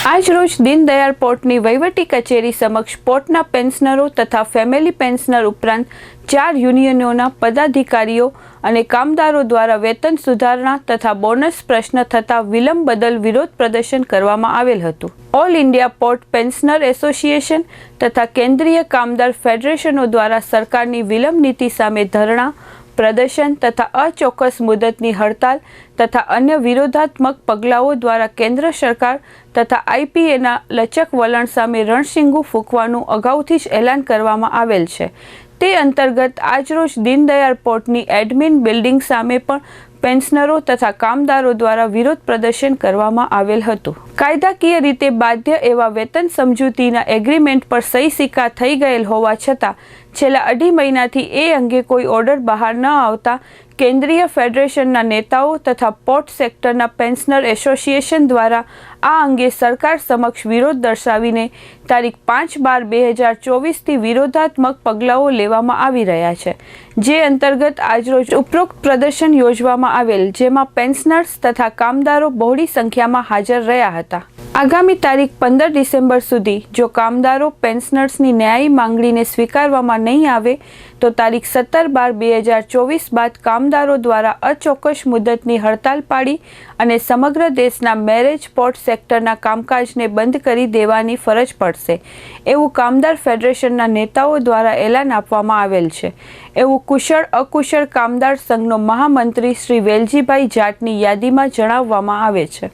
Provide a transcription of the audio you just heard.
આજરોજ દીનદયાળ પોર્ટની વહીવટી કચેરી સમક્ષ પોર્ટના પેન્શનરો તથા ફેમિલી પેન્શનર ઉપરાંત ચાર યુનિયનોના પદાધિકારીઓ અને કામદારો દ્વારા વેતન સુધારણા તથા બોનસ પ્રશ્ન થતા વિલંબ બદલ વિરોધ પ્રદર્શન કરવામાં આવેલ હતું. All India port pensioner association તથા કેન્દ્રીય કામદાર ફેડરેશનો દ્વારા સરકારની વિલંબ નીતિ સામે ધરણા પ્રદર્શન તથા અચોક્કસ મુદતની હડતાલ તથા અન્ય વિરોધાત્મક પગલાઓ દ્વારા કેન્દ્ર સરકાર તથા આઈપીએના લચક વલણ સામે રણશીંગુ ફૂંકવાનું અગાઉથી જ એલાન કરવામાં આવેલ છે. તે અંતર્ગત આજરોજ દીનદયાળ પોર્ટની એડમિન બિલ્ડિંગ સામે પણ પેન્શનરો તથા કામદારો દ્વારા વિરોધ પ્રદર્શન કરવામાં આવેલ હતું. કાયદાકીય રીતે બાધ્ય એવા વેતન સમજૂતીના એગ્રીમેન્ટ પર સહી સિક્કા થઈ ગયેલ હોવા છતાં, છેલ્લા અઢી મહિનાથી એ અંગે કોઈ ઓર્ડર બહાર ન આવતા કેન્દ્રીય ફેડરેશનના નેતાઓ તથા પોર્ટ સેક્ટરના પેન્શનર એસોસિએશન દ્વારા આ અંગે સરકાર સમક્ષ વિરોધ દર્શાવીને તારીખ પાંચ બાર બે હજાર ચોવીસથી વિરોધાત્મક પગલાઓ લેવામાં આવી રહ્યા છે, જે અંતર્ગત આજરોજ ઉપરોક્ત પ્રદર્શન યોજવામાં આવેલ જેમાં પેન્શનર્સ તથા કામદારો બહોળી સંખ્યામાં હાજર રહ્યા હતા. આગામી તારીખ પંદર ડિસેમ્બર સુધી જો કામદારો, પેન્શનર્સની ન્યાયી માંગણીને સ્વીકારવામાં નહીં આવે, તો તારીખ સત્તર બાર બે હજાર ચોવીસ બાદ કામદારો દ્વારા અચોક્કસ મુદતની હડતાલ પાડી અને સમગ્ર દેશના મેરેજ પોર્ટ સેક્ટરના કામકાજને બંધ કરી દેવાની ફરજ પડશે. એવું કામદાર ફેડરેશનના નેતાઓ દ્વારા એલાન આપવામાં આવેલ છે. એવું કુશળ અકુશળ કામદાર સંઘનો મહામંત્રી શ્રી વેલજીભાઈ જાટની યાદીમાં જણાવવામાં આવે છે.